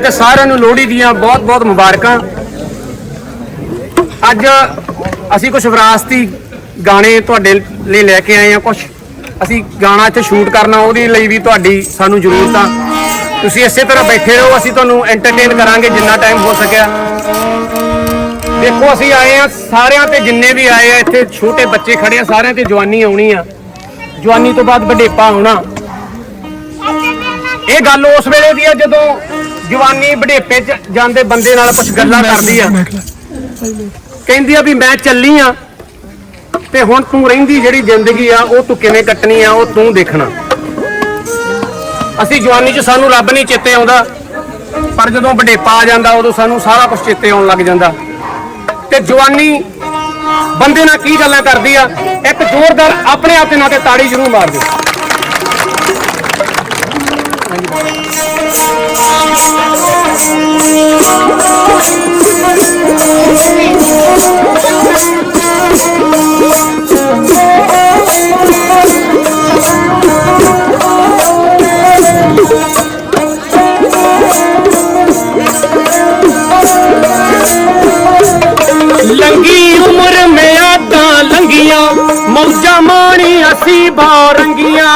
ਤੇ ਸਾਰਿਆਂ ਨੂੰ ਲੋਹੜੀ ਦੀਆਂ ਬਹੁਤ-ਬਹੁਤ ਮੁਬਾਰਕਾਂ। ਅੱਜ ਅਸੀਂ ਕੁਝ ਵਿਰਾਸਤੀ ਗਾਣੇ ਤੁਹਾਡੇ ਲਈ ਲੈ ਕੇ ਆਏ ਹਾਂ ਕੁਝ ਅਸੀਂ ਗਾਣਾ ਇੱਥੇ ਸ਼ੂਟ ਕਰਨਾ, ਉਹਦੇ ਲਈ ਵੀ ਤੁਹਾਡੀ ਸਾਨੂੰ ਜ਼ਰੂਰਤ ਆ। ਤੁਸੀਂ ਇਸੇ ਤਰ੍ਹਾਂ ਬੈਠੇ ਰਹੋ, ਅਸੀਂ ਤੁਹਾਨੂੰ ਐਂਟਰਟੇਨ ਕਰਾਂਗੇ ਜਿੰਨਾ ਟਾਈਮ ਹੋ ਸਕਿਆ। ਦੇਖੋ, ਅਸੀਂ ਆਏ ਆ ਸਾਰਿਆਂ ਤੇ ਜਿੰਨੇ ਵੀ ਆਏ ਆ, ਇੱਥੇ ਛੋਟੇ ਬੱਚੇ ਖੜੇ ਆ, ਸਾਰਿਆਂ ਤੇ ਜਵਾਨੀ ਆਉਣੀ ਆ। ਜਵਾਨੀ ਤੋਂ ਬਾਅਦ ਵਡੇਪਾ ਆਉਣਾ। ਇਹ ਗੱਲ ਉਸ ਵੇਲੇ ਦੀ ਆ ਜਦੋਂ ਜਵਾਨੀ ਵਡੇਪੇ ਚ ਜਾਂਦੇ ਬੰਦੇ ਨਾਲ ਕੁਝ ਗੱਲਾਂ ਕਰਦੀ ਆ। ਕਹਿੰਦੀ ਆ ਵੀ ਮੈਂ ਚੱਲੀ ਆ ਤੇ ਹੁਣ ਤੂੰ ਰਹਿੰਦੀ ਜਿਹੜੀ ਜ਼ਿੰਦਗੀ ਆ ਉਹ ਤੂੰ ਕਿਵੇਂ ਕੱਟਣੀ ਆ ਉਹ ਤੂੰ ਦੇਖਣਾ। ਅਸੀਂ ਜਵਾਨੀ 'ਚ ਸਾਨੂੰ ਰੱਬ ਨਹੀਂ ਚੇਤੇ ਆਉਂਦਾ ਪਰ ਜਦੋਂ ਵਡੇਪਾ ਆ ਜਾਂਦਾ ਉਦੋਂ ਸਾਨੂੰ ਸਾਰਾ ਕੁਝ ਚੇਤੇ ਆਉਣ ਲੱਗ ਜਾਂਦਾ। ਤੇ ਜਵਾਨੀ ਬੰਦੇ ਨਾਲ ਕੀ ਗੱਲਾਂ ਕਰਦੀ ਆ? ਇੱਕ ਜ਼ੋਰਦਾਰ ਆਪਣੇ ਆਪ ਦੇ ਨਾਂ ਤੇ ਤਾੜੀ ਜ਼ਰੂਰ ਮਾਰ ਦਿਓ ਲੰਗੀ ਉਮਰ ਮਿਆਦਾਂ ਲੰਗੀਆਂ ਮੌਜਾਂ ਮਾਣੀ ਅਸੀਂ ਬਾਰੰਗੀਆਂ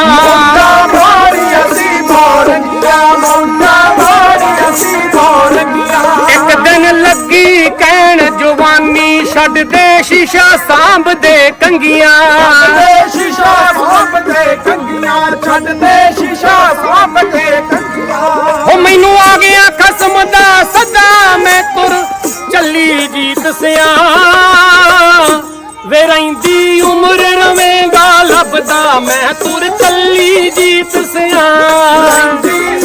ਜਵਾਨੀ ਛੱਡ ਦੇ ਸ਼ੀਸ਼ਾ ਸਾਂਭਦੇ ਕੰਗੀਆਂ। ਸ਼ੀਸ਼ਾ ਸਾਂਭਦੇ ਕੰਗੀਆਂ ਸ਼ੀਸ਼ਾ ਸਾਂਭਦੇ ਕੰਗੀਆਂ। ਉਹ ਮੈਨੂੰ ਆ ਗਿਆ ਖਸਮ ਦਾ ਸਦਾ ਮੈਂ ਤੁਰ ਚੱਲੀ ਜੀਤ ਸਿਆ। ਵੇ ਰਹਿੰਦੀ ਉਮਰ ਰਵੇਂਗਾ ਲੱਭਦਾ ਮੈਂ ਤੁਰ ਚੱਲੀ ਜੀਤ ਸਿਆ।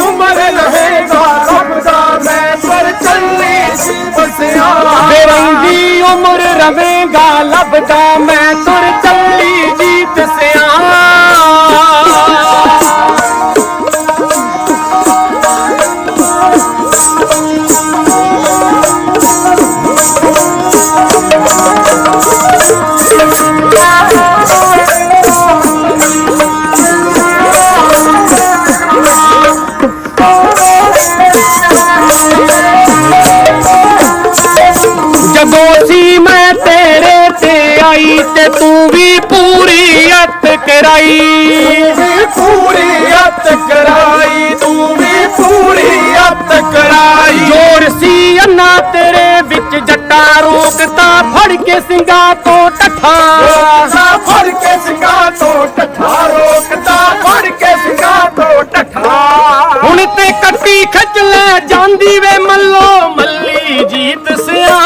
ਉਮਰ ਰਹੇਗਾ ਰੱਬ ਦਾ ਮੈਂ ਪਰ ਚੱਲੀ ਸੀ ਬਸਿਆ ਵੇ ਰਹਿੰਦੀ ਉਮਰ ਰਵੇਂਗਾ ਲੱਭਦਾ ਮੈਂ ਤੁਰ ਜਦੋਂ ਸੀ ਮੈਂ ਤੇਰੇ ਤੇ ਆਈ ਤੇ ਤੂੰ ਵੀ ਪੂਰੀ ਅੱਤ ਕਰਾਈ। ਪੂਰੀ ਅੱਤ ਕਰਾਈ ਤੂੰ ਵੀ ਪੂਰੀ ਅੱਤ ਕਰਾਈ। ਜੋਰ ਸੀ ਅੰਨਾ ਤੇਰੇ ਵਿੱਚ ਜੱਟਾ ਰੋਕਤਾ ਫੜ ਕੇ ਸਿੰਘਾਂ ਤੋਂ ਟੱਠਾ। ਫੜ ਕੇ ਸਿੰਘਾਂ ਤੋਂ ਟੱਠਾ ਰੋਕਦਾ ਫੜ ਕੇ ਸਿੰਘਾਂ ਤੋਂ ਟੱਠਾ। ਹੁਣ ਤੇ ਕੱਟੀ ਖਿੱਚ ਲੈ ਜਾਂਦੀ ਵੇ ਮੱਲੋ ਮੱਲੀ ਜੀਤ ਸਿਆ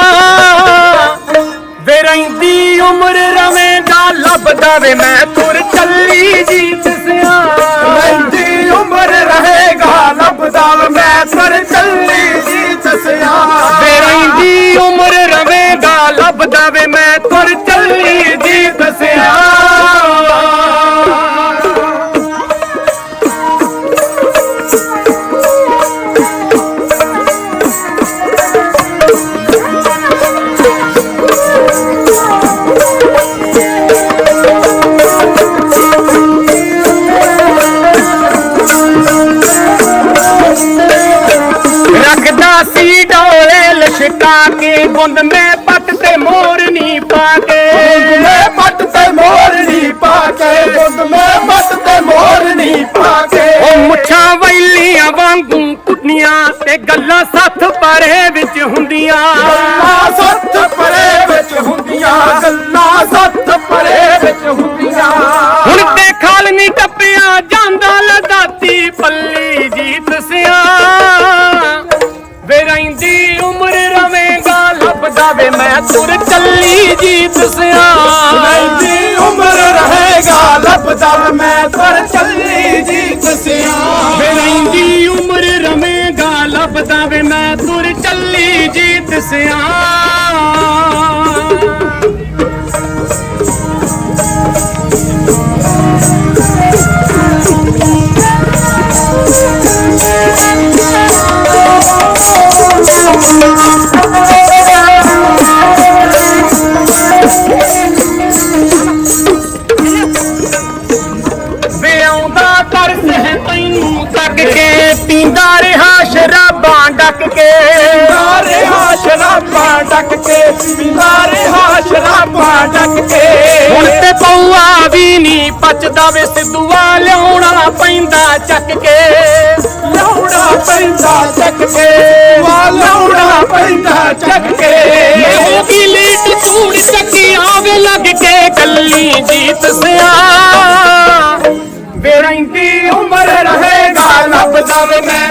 ਉਮਰ ਰਵੇਂਗਾ ਲੱਭਦਾ ਵੇ ਮੈਂ ਤੁਰ ਚੱਲੀ ਕੇ ਗੁੰਦ ਮੈਂ ਪੱਟ ਤੇ ਮੋਰਨੀ ਪਾ ਕੇ। ਮੈਂ ਪੱਟ ਤੇ ਮੋਰਨੀ ਪਾ ਕੇ। ਮੈਂ ਪੱਟ ਤੇ ਮੋਰਨੀ ਪਾ ਕੇ। ਉਹ ਮੁੱਛਾਂ ਵੈਲੀਆਂ ਵਾਂਗੂ ਕੁੱਟੀਆਂ ਤੇ ਗੱਲਾਂ ਸੱਥ ਪਰੇ ਵਿੱਚ ਹੁੰਦੀਆਂ। ਜੀਤ ਸਿਆ ਰਹਿੰਦੀ ਉਮਰ ਰਹੇਗਾ ਲੱਭਦਾ ਮੈਂ ਪਰ ਚੱਲੀ ਜੀ ਦਸਿਆ। ਵੇ ਰਹਿੰਦੀ ਉਮਰ ਰਵੇਂਗਾ ਲੱਭਦਾ ਵੇ ਮੈਂ ਤੁਰ ਚੱਲੀ ਜੀਤ ਸਿਆ ਨਹੀਂ ਵੇ ਸਿੱਧੂਆ ਲਿਆਉਣਾ ਪੈਂਦਾ ਚੱਕ ਕੇ। ਲਿਆਉਣਾ ਪੈਂਦਾ ਚੱਕ ਕੇ। ਵਾ ਲਾਉਣਾ ਪੈਂਦਾ ਚੱਕ ਕੇ। ਇਹੋ ਕੀ ਲੀਟ ਚੂੜ ਚੱਕੀ, ਆਵੇ ਲੱਗ ਕੇ ਕੱਲੀ ਜੀਤ ਸਿਆ। ਬੇਰੰਗੀ ਉਮਰ ਰਹੇਗਾ ਲੱਭਦਾ ਵੇ ਮੈਂ।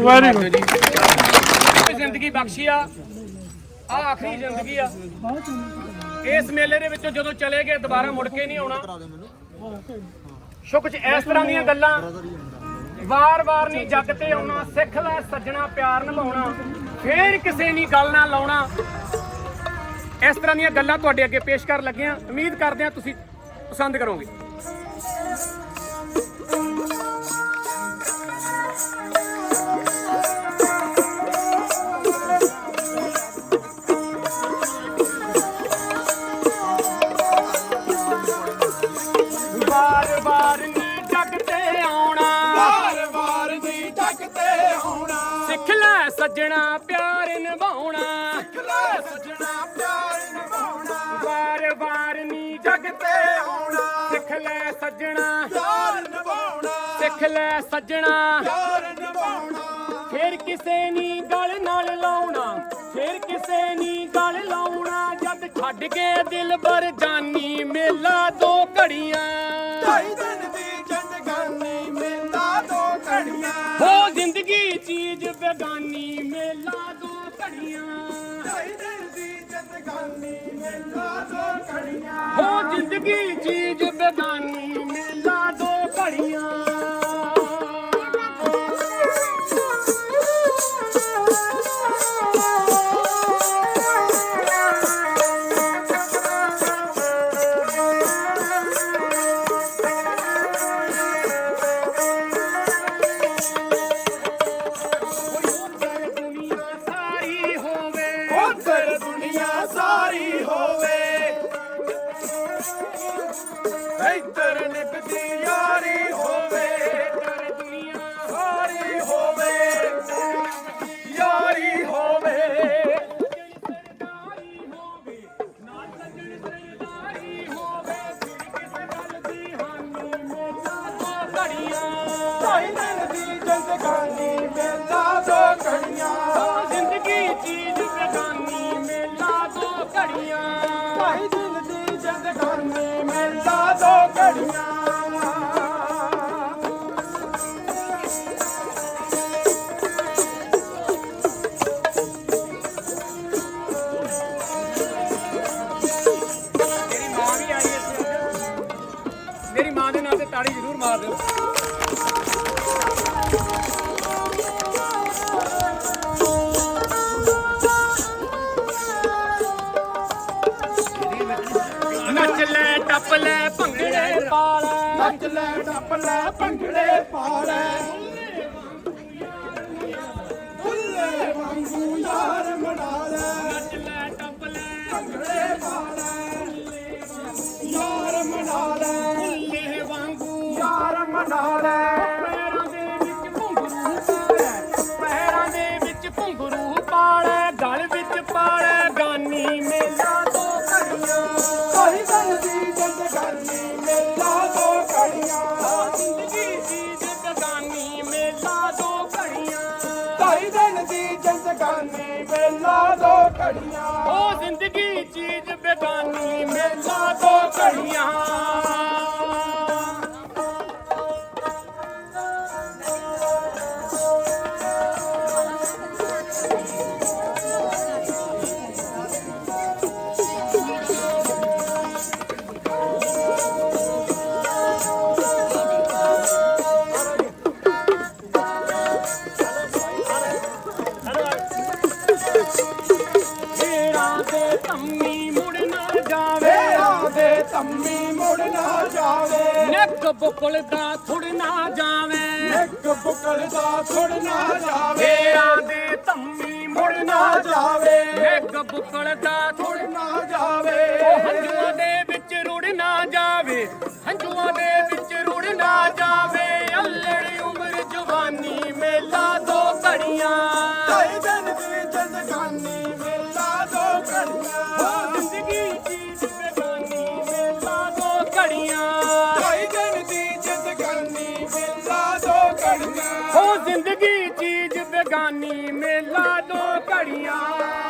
ਜ਼ੋਰਦਾਰ ਤਾੜੀ ਜ਼ਿੰਦਗੀ ਬਖਸ਼ੀ ਆ। ਆ ਆਖਰੀ ਜ਼ਿੰਦਗੀ ਆ। ਇਸ ਮੇਲੇ ਦੇ ਵਿੱਚੋਂ ਜਦੋਂ ਚਲੇ ਗਏ, ਦੁਬਾਰਾ ਮੁੜ ਕੇ ਨਹੀਂ ਆਉਣਾ। ਸ਼ੁਕ ਚ ਇਸ ਤਰ੍ਹਾਂ ਦੀਆਂ ਗੱਲਾਂ ਵਾਰ-ਵਾਰ ਨਹੀਂ, ਜੱਗ ਤੇ ਆਉਣਾ, ਸਿੱਖ ਲੈ ਸੱਜਣਾ ਪਿਆਰ ਨਿਭਾਉਣਾ, ਫੇਰ ਕਿਸੇ ਨਹੀਂ ਗੱਲ ਨਾ ਲਾਉਣਾ। ਇਸ ਤਰ੍ਹਾਂ ਦੀਆਂ ਗੱਲਾਂ ਤੁਹਾਡੇ ਅੱਗੇ ਪੇਸ਼ ਕਰਨ ਲੱਗੇ ਹਾਂ ਉਮੀਦ ਕਰਦੇ ਹਾਂ ਤੁਸੀਂ ਪਸੰਦ ਕਰੋਗੇ। ਸੱਜਣਾ ਪਿਆਰ ਨਿਭਾਉਣਾ। ਸਜਣਾ ਪਿਆਰ ਨਿਭਾਉਣਾ। ਵਾਰ ਵਾਰ ਨੀ ਜੱਗ ਤੇ ਆਉਣਾ। ਸਿੱਖ ਲੈ ਸੱਜਣਾ। ਪਿਆਰ ਨਿਭਾਉਣਾ। ਸਿੱਖ ਲੈ ਸੱਜਣਾ। ਪਿਆਰ ਨਿਭਾਉਣਾ। ਫੇਰ ਕਿਸੇ ਨੀ ਗਲ ਨਾਲ ਲਾਉਣਾ। ਫੇਰ ਕਿਸੇ ਨੀ ਗਲ ਲਾਉਣਾ। ਜਦ ਛੱਡ ਕੇ ਦਿਲਬਰ ਜਾਨੀ ਮੇਲਾ ਦੋ ਘੜੀਆਂ। ਢਾਈ ਦਿਨ ਜ਼ਿੰਦਗੀ ਚੀਜ਼ ਬੇਗਾਨੀ ਮੇਲਾ ਦੋ ਘੜੀਆਂ। ਢਾਈ ਦਿਨ ਦੀ ਜ਼ਿੰਦਗਾਨੀ ਮੇਲਾ ਦੋ ਘੜੀਆਂ। ਹੋ ਜ਼ਿੰਦਗੀ ਚੀਜ਼ ਬੇਗਾਨੀ ਮੇਲਾ ਦੋ ਘੜੀਆਂ। ਇੱਧਰ ਨਿਭਦੀ ਯਾਰੀ ਹੋਵੇ। ਮਾਰ ਦਿਓ ਨੱਚ ਲੈ ਟੱਪ ਲੈ ਭੰਗੜੇ ਪਾ ਲੈ। ਨੱਚ ਲੈ ਟੱਪ ਲੈ ਭੰਗੜੇ ਪਾ ਲੈ। ਜ਼ਿੰਦਗਾਨੀ ਮੇਲਾ ਦੋ ਘੜੀਆਂ। ਉਹ ਜ਼ਿੰਦਗੀ ਚੀਜ਼ ਬੇਗਾਨੀ ਮੇਲਾ ਦੋ ਘੜੀਆਂ। ਬੁਕਲ ਦਾ ਥੁੜ ਨਾ ਜਾਵੇ। ਇੱਕ ਬੁਕਲ ਦਾ ਥੁੜ ਨਾ ਜਾਵੇ। ਮੇਰਾ ਦੇ ਮੁੜ ਨਾ ਜਾਵੇ। ਇੱਕ ਬੁਕਲ ਦਾ ਥੁੜ ਲੱਗੀ ਚੀਜ਼ ਬੇਗਾਨੀ ਮੇਲਾ ਦੋ ਘੜੀਆਂ।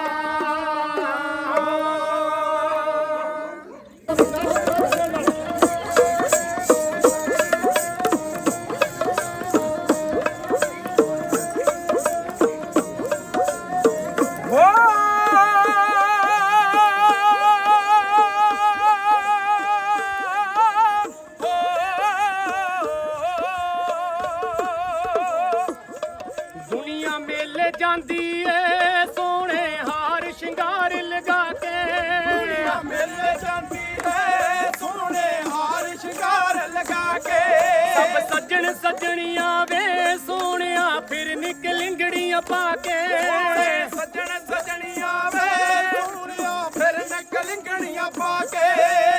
ਸੱਜਣੀਆਂ ਵੇ ਸੋਹਣਿਆ ਫਿਰ ਨਿਕਲਿੰਗੜੀਆਂ ਪਾ ਕੇ।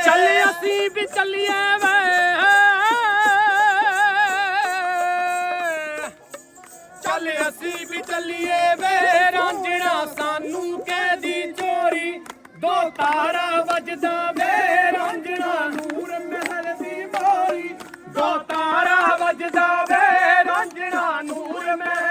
ਚੱਲ ਅਸੀਂ ਵੀ ਚੱਲੀਏ ਵੇ। ਚੱਲ ਅਸੀਂ ਵੀ ਚੱਲੀਏ ਵੇ। ਰਾਂਝਣਾ ਸਾਨੂੰ ਕਹਿਦੀ ਚੋਰੀ ਦੋ ਤਾਰਾ ਵੱਜਦਾ ਵੇ। ਰਾਂਝਣਾ ਨੂਰ ਵੱਜਦਾ ਵੇ ਰਾਂਝਣਾ ਨੂਰ ਮੈਂ।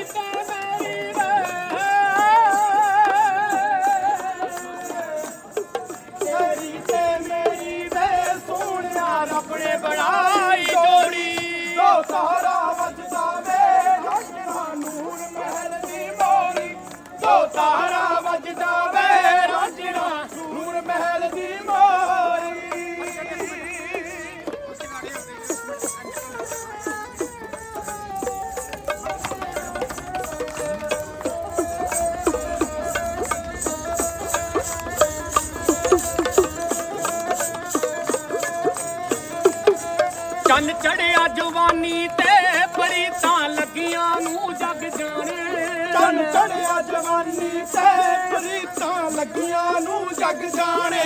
ਚੜਿਆ ਜਵਾਨੀ ਤੇ ਬੜੀ ਤਾਂ ਲੱਗੀਆਂ ਨੂੰ ਜਗ ਜਾਣੇ। ਚੰਨ ਚੜਿਆ ਜਵਾਨੀ ਤੇ ਬੜੀ ਤਾਂ ਲੱਗੀਆਂ ਨੂੰ ਜਗ ਜਾਣੇ।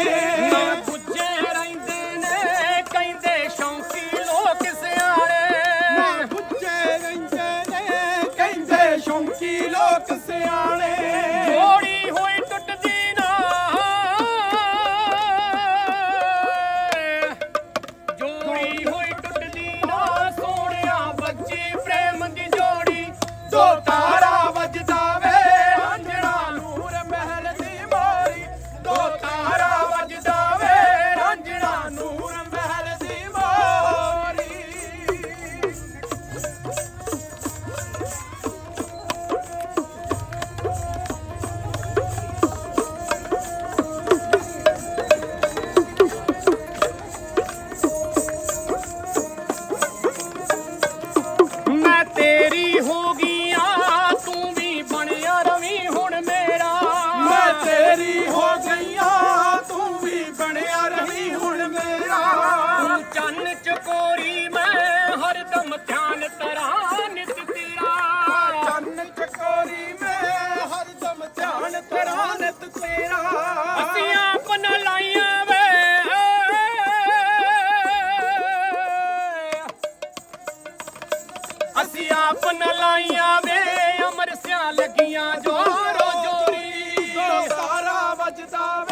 ਆਈਆਂ ਵੇ ਅਮਰ ਸਿਆਂ ਲੱਗੀਆਂ ਜੋਰੋ ਜੋਰੀ ਸਾਰਾ ਵੱਜਦਾ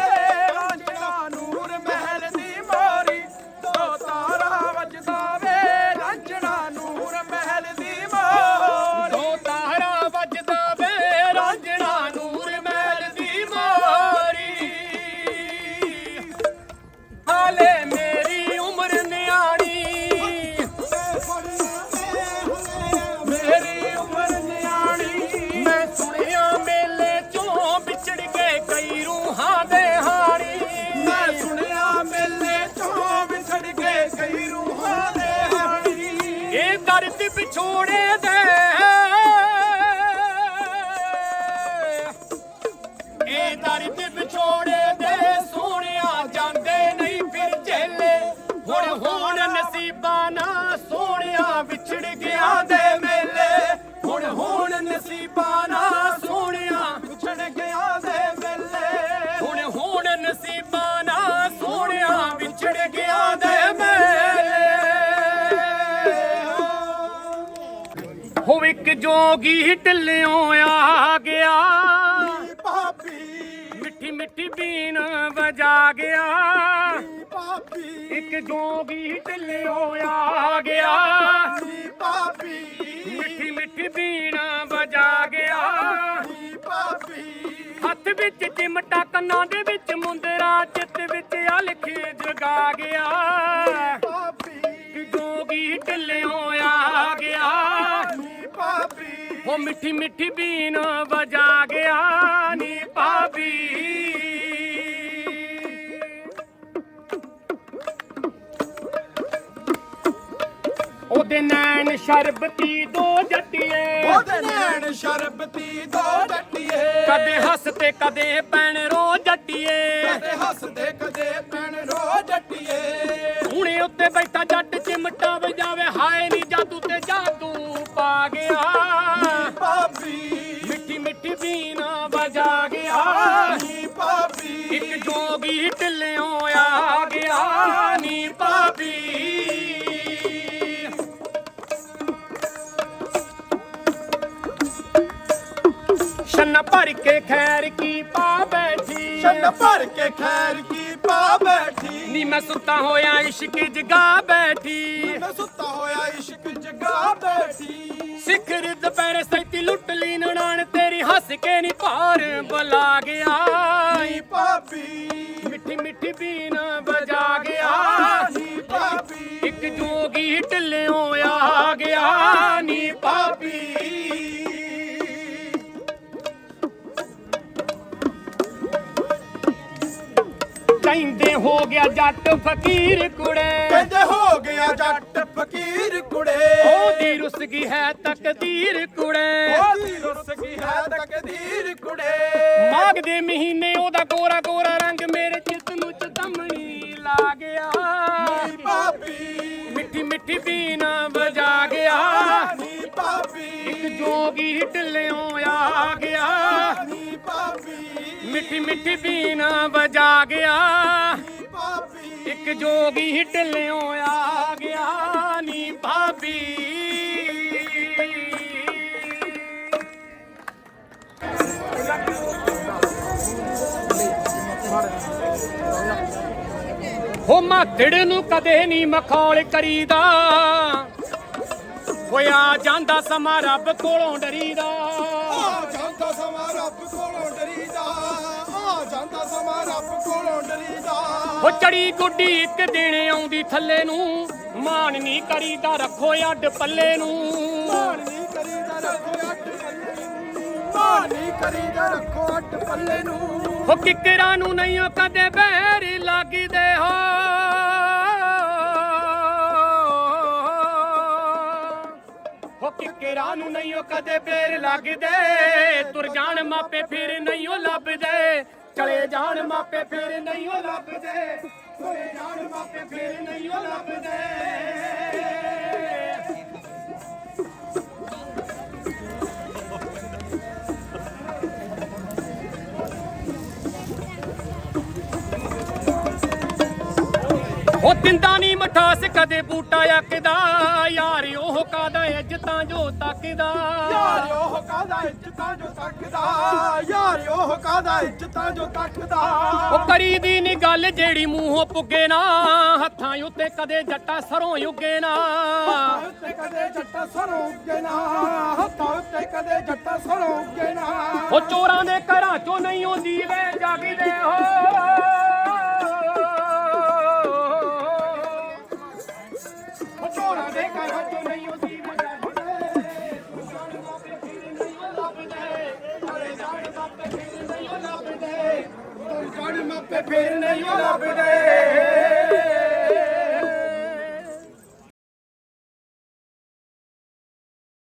torn and ਜੋਗੀ ਢਿੱਲਿਓ ਆ ਗਿਆ। ਪਾਪੀ ਮਿੱਠੀ ਮਿੱਠੀ ਬੀਨ ਵਜਾ ਗਿਆ। ਪਾਪੀ ਇੱਕ ਜੋਗੀ ਢਿੱਲਿਓ ਆ ਗਿਆ। ਪਾਪੀ ਮਿੱਠੀ ਮਿੱਠੀ ਬੀਨ ਵਜਾ ਗਿਆ। ਪਾਪੀ ਹੱਥ ਵਿੱਚ ਚਿਮਟਾ ਕੰਨਾਂ ਦੇ ਵਿੱਚ ਮੁੰਦਰਾ ਚਿੱਤ ਵਿੱਚ ਅਲਖ ਜਗਾ ਗਿਆ। ਪਾਪੀ ਕਿ ਜੋਗੀ ਢਿੱਲਿਓ ਆ ਗਿਆ। ਪਾਪੀ। ਉਹ ਮਿੱਠੀ ਮਿੱਠੀ ਬੀਨ ਵਜਾ ਗਿਆ ਨੀ ਭਾਬੀ ਉਹਦੇ ਨੈਣ ਸ਼ਰਬਤੀ ਦੋ ਜੱਟੀਏ। ਉਹਦੇ ਨੈਣ ਸ਼ਰਬਤੀ ਦੋ ਡੱਟੀਏ ਕਦੇ ਹੱਸ ਤੇ ਕਦੇ ਪੈਣ ਰੋ ਜੱਟੀਏ। ਕਦੇ ਹੱਸਦੇ ਕਦੇ ਪੈਣ ਰੋ ਡੱਟੀਏ ਹੁਣੇ ਉੱਤੇ ਬੈਠਾ ਜੱਟ ਚਿਮਟਾ ਵਜਾਵੇ ਹਾਏ ਨੀ ਜਾਦੂ ਤੇ ਜਾਦੂ ਪਾ ਗਿਆ। ਪਾਪੀ ਮਿੱਠੀ ਮਿੱਠੀ ਬੀਨ ਵਜਾ ਗਿਆ। ਨੀ ਪਾਪੀ ਇੱਕ ਜੋਗੀ ਢਿੱਲਿਓ ਆ ਗਿਆ। ਨੀ ਭਾਬੀ। ਛੰਨਾ ਭਰ ਕੇ ਖੈਰ ਕੀ ਪਾ ਬੈਠੀ ਛੰਨ ਭਰ ਕੇ ਖੈਰ ਕੀ ਪਾ ਬੈਠੀ ਨੀ ਮੈਂ ਸੁੱਤਾ ਹੋਇਆ ਇਸ਼ਕ ਜਗਾ ਬੈਠੀ ਮੈਂ ਸੁੱਤਾ ਹੋਇਆ ਇਸ਼ਕ ਜਗਾ ਬੈਠੀ ਸਿਖਰ ਦੁਪਹਿਰੇ ਸੈਤੀ ਲੁੱਟ ਲਈ ਨਣਾਣ ਤੇਰੀ ਹੱਸ ਕੇ ਨੀ ਭਾਰ ਬੁਲਾ ਗਿਆ। ਨੀ ਪਾਪੀ ਮਿੱਠੀ ਮਿੱਠੀ ਬੀਨ ਵਜਾ ਗਿਆ। ਨੀ ਪਾਪੀ ਇੱਕ ਜੋਗੀ ਢਿੱਲਿਓ ਆ ਗਿਆ। ਨੀ ਭਾਬੀ। ਕਹਿੰਦੇ ਹੋ ਗਿਆ ਜੱਟ ਫਕੀਰ ਕੁੜੇ। ਕਹਿੰਦੇ ਹੋ ਗਿਆ ਜੱਟ ਫਕੀਰ ਕੁੜੇ। ਉਹਦੀ ਰੁੱਸ ਗਈ ਹੈ ਤਕਦੀਰ ਕੁੜੇ। ਉਹਦੀ ਰੁੱਸ ਗਈ ਹੈ ਤਕਦੀਰ ਕੁੜੇ। ਮਾਘ ਦੇ ਮਹੀਨੇ ਉਹਦਾ ਗੋਰਾ ਗੋਰਾ ਰੰਗ ਮੇਰੇ ਚਿੱਤ ਨੂੰ ਚਤਮਣੀ ਲਾ ਗਿਆ। ਨੀ ਪਾਪੀ ਮਿੱਠੀ ਮਿੱਠੀ ਬੀਨ ਵਜਾ ਗਿਆ। ਨੀ ਪਾਪੀ। ਇੱਕ ਜੋਗੀ ਢਿੱਲਿਓ ਆ ਗਿਆ। ਨੀ ਪਾਪੀ। ਮਿੱਠੀ ਮਿੱਠੀ ਬੀਨ ਵਜਾ ਗਿਆ। ਨੀ ਪਾਪੀ। ਇੱਕ ਜੋਗੀ ਢਿੱਲਿਓ ਆ ਗਿਆ। ਨੀ ਭਾਬੀ ਹੋ ਮਾਥੜ ਨੂੰ ਕਦੇ ਨਹੀਂ ਮਖੌਲ ਕਰੀਦਾ। ਹੋਇਆ ਜਾਂਦਾ ਸਮਾਂ ਰੱਬ ਕੋਲੋਂ ਡਰੀਦਾ। ਆ ਜਾਂਦਾ ਸਮਾਂ ਰੱਬ ਕੋਲੋਂ ਡਰੀਦਾ। ਆ ਜਾਂਦਾ ਸਮਾਂ ਰੱਬ ਕੋਲੋਂ ਡਰੀਦਾ। ਉਹ ਚੜੀ ਗੁੱਡੀ ਇੱਕ ਦਿਨ ਆਉਂਦੀ ਥੱਲੇ ਨੂੰ। ਮਾਨ ਨਹੀਂ ਕਰੀਦਾ ਰੱਖੋ ਅੱਡ ਪੱਲੇ ਨੂੰ। ਮਾਣ ਨਹੀਂ ਕਰੀਦਾ ਰੱਖੋ ਅੱਟ ਪੱਲੇ ਨੂੰ। ਮਾਣ ਨਹੀਂ ਕਰੀਦਾ ਰੱਖੋ ਅੱਟ ਪੱਲੇ ਨੂੰ। ਉਹ ਕਿੱਕਰਾਂ ਨੂੰ ਨਹੀਂ ਉਹ ਕਦੇ ਬਹਿਰ ਲੱਗਦੇ ਹੋ। ਉਹ ਕਿੱਕਰਾਂ ਨੂੰ ਨਹੀਂ ਉਹ ਕਦੇ ਬੇਰ ਲੱਗਦੇ। ਤੁਰ ਜਾਣ ਮਾਪੇ ਫਿਰ ਨਹੀਂ ਉਹ ਲੱਭਦੇ। ਚਲੇ ਜਾਣ ਮਾਪੇ ਫਿਰ ਨਹੀਂ ਉਹ ਲੱਭਦੇ। ਤੁਰੇ ਜਾਣ ਮਾਪੇ ਫਿਰ ਨਹੀਂ ਉਹ ਲੱਭਦੇ। ਉਹ ਦਿੰਦਾ ਨਹੀਂ ਮਠਾਸ ਕਦੇ ਬੂਟਾ ਅੱਕਦਾ ਯਾਰ ਉਹ ਕਾਦਾ ਇੱਜ਼ਤਾਂ ਜੋ ਤੱਕਦਾ। ਯਾਰ ਉਹ ਕਾਦਾ ਇੱਜ਼ਤਾਂ ਜੋ ਤੱਕਦਾ। ਯਾਰ ਉਹ ਕਾਦਾ ਇੱਜ਼ਤਾਂ ਜੋ ਤੱਕਦਾ। ਉਹ ਕਰੀ ਦੀ ਨੀ ਗੱਲ ਜਿਹੜੀ ਮੂੰਹੋਂ ਪੁੱਗੇ ਨਾ। ਹੱਥਾਂ ਉੱਤੇ ਕਦੇ ਜੱਟਾ ਸਰੋਂ ਉੱਗੇ ਨਾ। ਹੱਥਾਂ ਉੱਤੇ ਕਦੇ ਜੱਟਾ ਸਰੋਂ ਉੱਗੇ ਨਾ। ਹੱਥਾਂ ਉੱਤੇ ਕਦੇ ਜੱਟਾ ਸਰੋਂ ਉੱਗੇ ਨਾ। ਉਹ ਚੋਰਾਂ ਦੇ ਘਰਾਂ ਚੋਂ ਨਹੀਂ ਉਹ ਦੀਵੇ ਜਾਗਦੇ ਹੋ। ਫੇਰ ਨਹੀਂ ਉਹ ਲੱਭਦੇ।